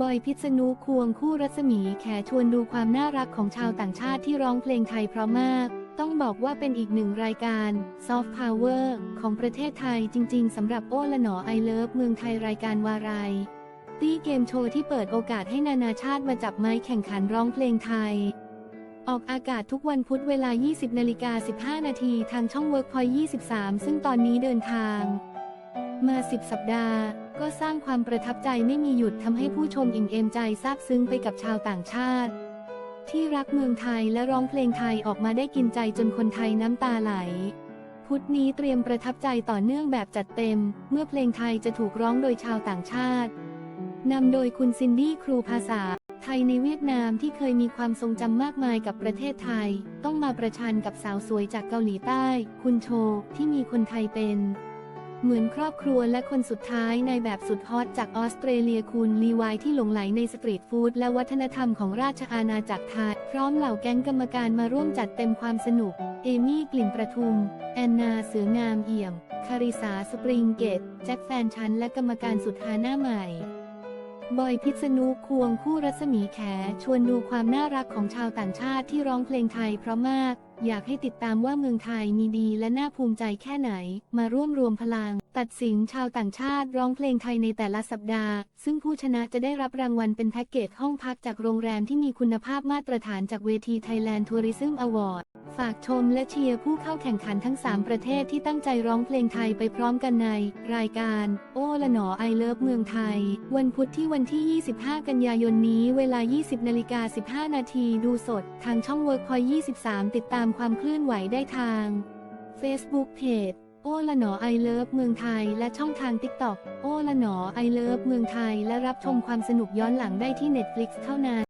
บอยพิษณุควงคู่รัศมีแขชวนดูความน่ารักของชาวต่างชาติที่ร้องเพลงไทยเพราะมาก ต้องบอกว่าเป็นอีกหนึ่งรายการ Soft Power ของประเทศไทยจริงๆสำหรับโอ้ละหนอไอเลิฟเมืองไทยรายการวารายตี้เกมโชว์ที่เปิดโอกาสให้นานาชาติมาจับไม้แข่งขันร้องเพลงไทย ออกอากาศทุกวันพุธเวลา 20นาฬิกา15 นาทีทางช่อง Workpoint 23 ซึ่งตอนนี้เดินทาง มา 10 สัปดาห์ ก็สร้างความประทับใจไม่มีหยุดทำให้ผู้ชมอิ่มเอมใจซาบซึ้งไปกับชาวต่างชาติ ที่รักเมืองไทยและร้องเพลงไทยออกมาได้กินใจจนคนไทยน้ำตาไหล พุธนี้เตรียมประทับใจต่อเนื่องแบบจัดเต็ม เมื่อเพลงไทยจะถูกร้องโดยชาวต่างชาตินำโดยคุณซินดี้ครูภาษา ไทยในเวียดนามที่เคยมีความทรงจำมากมายกับประเทศไทย ต้องมาประชันกับสาวสวยจากเกาหลีใต้ คุณโช ที่มีคนไทยเป็น เหมือนครอบครัวและคนสุดท้ายในแบบสุดฮอตจากออสเตรเลียคุณลีวายที่หลงไหลในสตรีทฟู้ดและวัฒนธรรมของราชอาณาจักรไทย พร้อมเหล่าแก๊งกรรมการมาร่วมจัดเต็มความสนุก เอมี่กลิ่นประทุม แอนนาเสืองามเอี่ยม คาริสาสปริงเกต แจ็คแฟนชันและกรรมการสุดฮาหน้าใหม่ บอยพิษณุควงคู่รัศมีแข ชวนดูความน่ารักของชาวต่างชาติที่ร้องเพลงไทยเพราะมาก อยากให้ติดตามว่าเมืองไทยมีดีและน่าภูมิใจแค่ไหน มาร่วมรวมพลัง ตัดสินชาวต่างชาติร้องเพลงไทยในแต่ละสัปดาห์ ซึ่งผู้ชนะจะได้รับรางวัลเป็นแพ็กเกจห้องพักจากโรงแรมที่มีคุณภาพมาตรฐานจากเวที Thailand Tourism Award ฝากชมและเชียร์ผู้เข้าแข่งขันทั้ง 3 ประเทศที่ตั้งใจร้องเพลงไทยไปพร้อมกันใน รายการ โอ้ละหนอไอเลิฟเมืองไทย วันพุธที่วันที่ 25 กันยายนนี้เวลา 20นาฬิกา15 นาทีดูสด ทางช่อง Workpoint 23 ติดตามความเคลื่อนไหวได้ทาง Facebook Page โอ้ละหนอไอเลิฟเมืองไทย และช่องทาง TikTok โอ้ละหนอไอเลิฟเมืองไทย และรับชมความสนุกย้อนหลังได้ที่ Netflix เท่านั้น